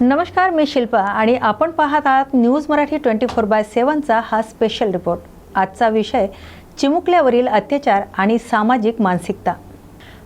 नमस्कार मी शिल्पा आणि आपण पाहत आहात news Marathi twenty four by सेवनचा हा स्पेशल रिपोर्ट आजचा विषय चिमुकल्यावरील अत्याचार आणि सामाजिक मानसिकता.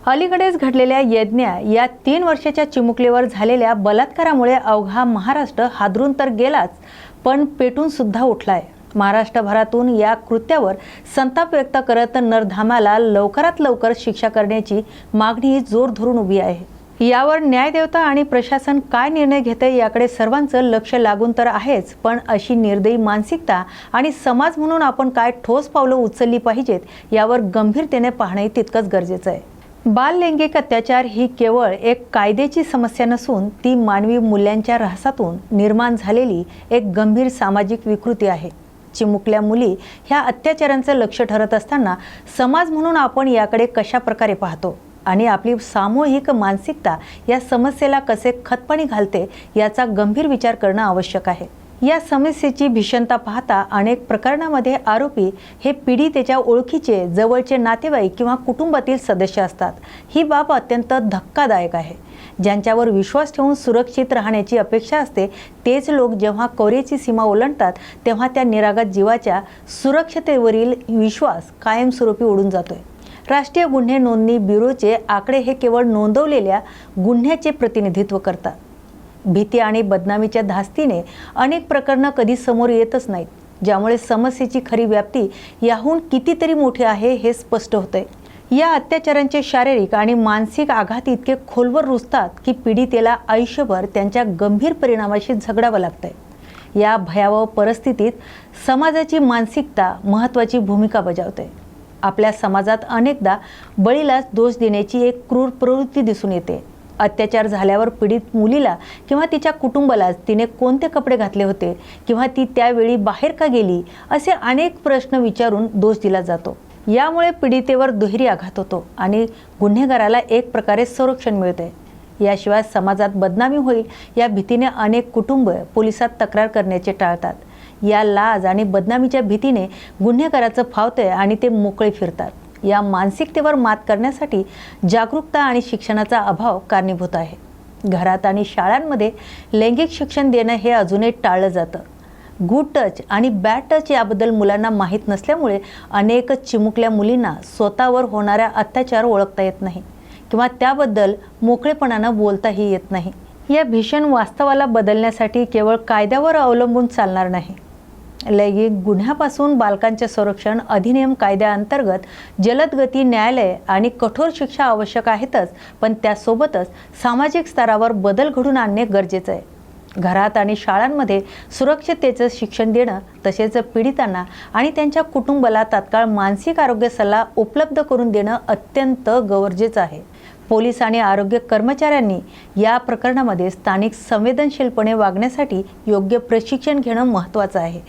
अलीकडेच घडलेल्या यज्ञा या तीन वर्षाच्या चिमुकलीवर झालेल्या बलात्कारामुळे अवघा महाराष्ट्र हादरून तर गेलाच पण पेटून सुद्धा उठलाय. महाराष्ट्रभरातून या कृत्यावर संताप व्यक्त करत नरधामाला लवकरात लवकर शिक्षा करण्याची मागणी जोर धरून उभी आहे. यावर न्यायदेवता आणि प्रशासन काय निर्णय घेते याकडे सर्वांचं लक्ष लागून तर आहेच पण अशी निर्दयी मानसिकता आणि समाज म्हणून आपण काय ठोस पावलं उचलली पाहिजेत यावर गंभीरतेने पाहणे तितकंच गरजेचं आहे. बाल लैंगिक अत्याचार ही केवळ एक कायद्याची समस्या नसून ती मानवी मूल्यांच्या ऱ्हासातून निर्माण झालेली एक गंभीर सामाजिक विकृती आहे. चिमुकल्या मुली ह्या अत्याचारांचं लक्ष ठरत असताना समाज म्हणून आपण याकडे कशा प्रकारे पाहतो? आणि आपली सामूहिक मानसिकता या समस्येला कसे खतपाणी घालते याचा गंभीर विचार करणं आवश्यक आहे. या समस्येची भीषणता पाहता अनेक प्रकरणामध्ये आरोपी हे पीडितेच्या ओळखीचे जवळचे नातेवाईक किंवा कुटुंबातील सदस्य असतात. ही बाब अत्यंत धक्कादायक आहे. ज्यांच्यावर विश्वास ठेवून सुरक्षित राहण्याची अपेक्षा असते तेच लोक जेव्हा कौरेची सीमा ओलांडतात तेव्हा त्या निरागत जीवाच्या सुरक्षतेवरील विश्वास कायमस्वरूपी उडून जातोय. राष्ट्रीय गुन्हे नोंदणी ब्युरोचे आकडे हे केवळ नोंदवलेल्या गुन्ह्याचे प्रतिनिधित्व करतात. भीती आणि बदनामीच्या धास्तीने अनेक प्रकरणं कधी समोर येतच नाहीत ज्यामुळे समस्येची खरी व्याप्ती याहून कितीतरी मोठी आहे हे स्पष्ट होतंय. या अत्याचारांचे शारीरिक आणि मानसिक आघात इतके खोलवर रुजतात की पीडितेला आयुष्यभर त्यांच्या गंभीर परिणामाशी झगडावं लागतंय. या भयावह परिस्थितीत समाजाची मानसिकता महत्त्वाची भूमिका बजावते आपल्या समाजात अनेकदा बळीलाच दोष देण्याची एक क्रूर प्रवृत्ती दिसून येते. अत्याचार झाल्यावर पीडित मुलीला किंवा तिच्या कुटुंबालाच तिने कोणते कपडे घातले होते किंवा ती त्यावेळी बाहेर का गेली असे अनेक प्रश्न विचारून दोष दिला जातो. यामुळे पीडितेवर दुहेरी आघात होतो आणि गुन्हेगाराला एक प्रकारे संरक्षण मिळते. याशिवाय समाजात बदनामी होईल या भीतीने अनेक कुटुंब पोलिसात तक्रार करण्याचे टाळतात. या लाज आणि बदनामीच्या भीतीने गुन्हेगाराचं फावतंय आणि ते मोकळे फिरतात. या मानसिकतेवर मात करण्यासाठी जागरूकता आणि शिक्षणाचा अभाव कारणीभूत आहे. घरात आणि शाळांमध्ये लैंगिक शिक्षण देणं हे अजूनही टाळलं जातं. गुड टच आणि बॅड टच याबद्दल मुलांना माहीत नसल्यामुळे अनेक चिमुकल्या मुलींना स्वतःवर होणाऱ्या अत्याचार ओळखता येत नाही किंवा त्याबद्दल मोकळेपणानं बोलताही येत नाही. या भीषण वास्तवाला बदलण्यासाठी केवळ कायद्यावर अवलंबून चालणार नाही. लैंगिक गुन्ह्यापासून बालकांचे संरक्षण अधिनियम कायद्याअंतर्गत जलद गती न्यायालय आणि कठोर शिक्षा आवश्यक आहेतच पण त्यासोबतच सामाजिक स्तरावर बदल घडून आणणे गरजेचं आहे. घरात आणि शाळांमध्ये सुरक्षिततेचं शिक्षण देणं तसेच पीडितांना आणि त्यांच्या कुटुंबाला तात्काळ मानसिक आरोग्य सल्ला उपलब्ध करून देणं अत्यंत गरजेचं आहे. पोलीस आणि आरोग्य कर्मचाऱ्यांनी या प्रकरणामध्ये स्थानिक संवेदनशीलपणे वागण्यासाठी योग्य प्रशिक्षण घेणं महत्त्वाचं आहे.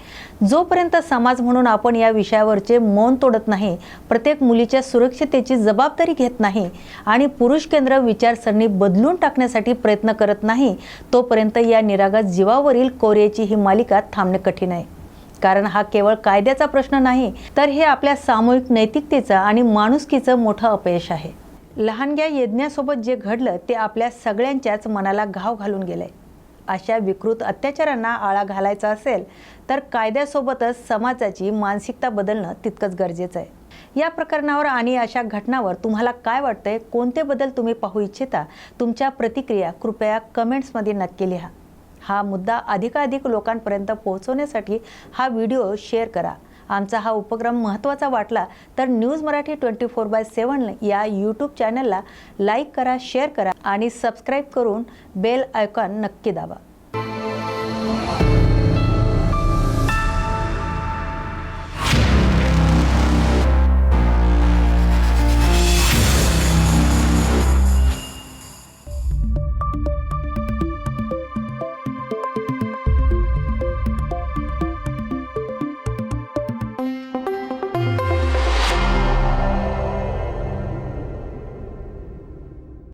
जोपर्यंत समाज म्हणून आपण या विषयावरचे मौन तोडत नाही प्रत्येक मुलीच्या सुरक्षतेची जबाबदारी घेत नाही आणि पुरुष केंद्र विचारसरणी बदलून टाकण्यासाठी प्रयत्न करत नाही तोपर्यंत या निरागस जीवावरील कोरियाची ही मालिका थांबणे कठीण आहे. कारण हा केवळ कायद्याचा प्रश्न नाही तर हे आपल्या सामूहिक नैतिकतेचं आणि माणुसकीचं मोठं अपयश आहे. लहानग्या यज्ञासोबत जे घडलं ते आपल्या सगळ्यांच्याच मनाला घाव घालून गेलंय. अशा विकृत अत्याचारांना आळा घालायचा असेल तर कायद्यासोबतच समाजाची मानसिकता बदलणं तितकंच गरजेचं आहे. या प्रकरणावर आणि अशा घटनावर तुम्हाला काय वाटतंय? कोणते बदल तुम्ही पाहू इच्छिता? तुमच्या प्रतिक्रिया कृपया कमेंट्समध्ये नक्की लिहा. हा मुद्दा अधिकाधिक लोकांपर्यंत पोहोचवण्यासाठी हा व्हिडिओ शेअर करा. आमचा हा उपक्रम महत्त्वाचा वाटला तर news Marathi twenty four by seven या यूट्यूब चॅनलला लाईक करा शेअर करा आणि सबस्क्राईब करून बेल आयकॉन नक्की दाबा.